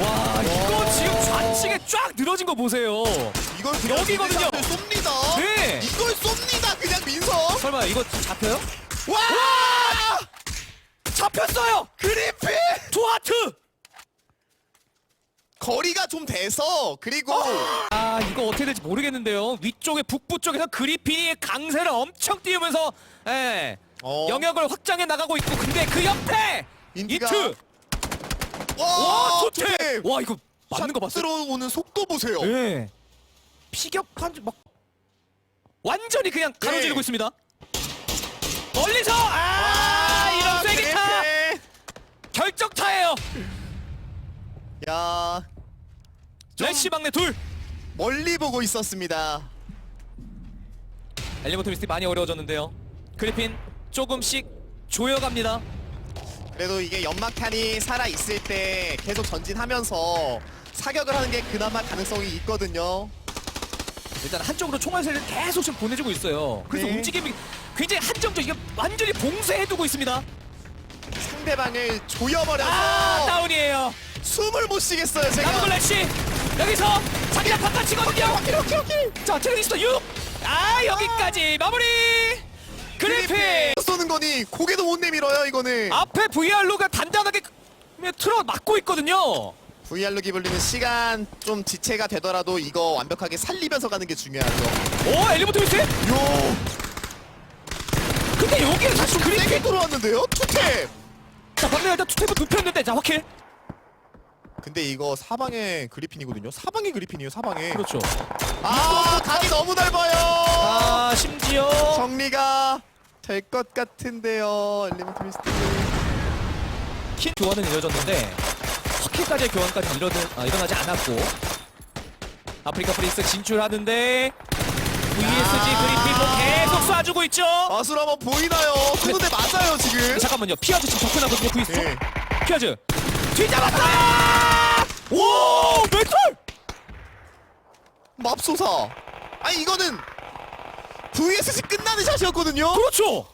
와 이거 지금 좌측에 쫙 늘어진 거 보세요. 이걸 그냥 여기거든요. 쏩니다. 네. 이걸 쏩니다. 그냥 민서. 설마 이거 잡혀요? 와! 잡혔어요. 그리핀! 투하트. 거리가 좀 돼서 그리고 아 이거 어떻게 될지 모르겠는데요. 위쪽에 북부 쪽에서 그리핀이 강세를 엄청 띄우면서 예, 어. 영역을 확장해 나가고 있고 근데 그 옆에 인디가- 이트 와, 와 토템! 와 이거 맞는 거샷 봤어요? 들어오는 속도 보세요. 예. 피격한 막 완전히 그냥 가로지르고 네. 있습니다. 멀리서 아, 이런 쐐기타 그리핀! 결정타예요. 야, 좀 레시 막내 둘. 멀리 보고 있었습니다. 엘리버터 미스틱 많이 어려워졌는데요. 그리핀 조금씩 조여갑니다. 그래도 이게 연막탄이 살아 있을 때 계속 전진하면서 사격을 하는 게 그나마 가능성이 있거든요. 일단 한쪽으로 총알세를 계속 지금 보내주고 있어요. 그래서 네. 움직임이 굉장히 한정적 이게 완전히 봉쇄해두고 있습니다. 상대방을 조여버려서 아 다운이에요. 숨을 못 쉬겠어요. 제가. 남은 래시 여기서 자기가 바깥치거든요. 오케이 오케이 오케이. 자 트레이스터 6. 아 여기까지 마무리. 그리핀 거니 고개도 못 내밀어요 이거는. 앞에 VR로가 단단하게 틀어 막고 있거든요. VR로 기블리는 시간 좀 지체가 되더라도 이거 완벽하게 살리면서 가는 게 중요하죠. 오 엘리버터 미스. 요. 근데 여기에 사실 세게 그리핀. 들어왔는데요. 투탭. 자 방금 일단 투테이프 눕혔는데 자 확킬. 근데 이거 사방에 그리핀이거든요. 사방에 그리핀이에요. 사방에. 그렇죠. 아 각이 너무 될 것 같은데요. 엘리먼트 미스트. 킨 교환은 이뤄졌는데 확킬까지의 교환까지 일어는, 아, 일어나지 않았고 아프리카 프린스 진출하는데 VSG 그리핀도 계속 쏴주고 있죠 마술 한번 보이나요? 쏘는데 맞아요 지금. 잠깐만요 피아즈 지금 접근하거든요 VS 쪽 네. 피아즈 뒤잡았어요 오 멘탈 맙소사. 아니 이거는 VSC 끝나는 샷이었거든요. 그렇죠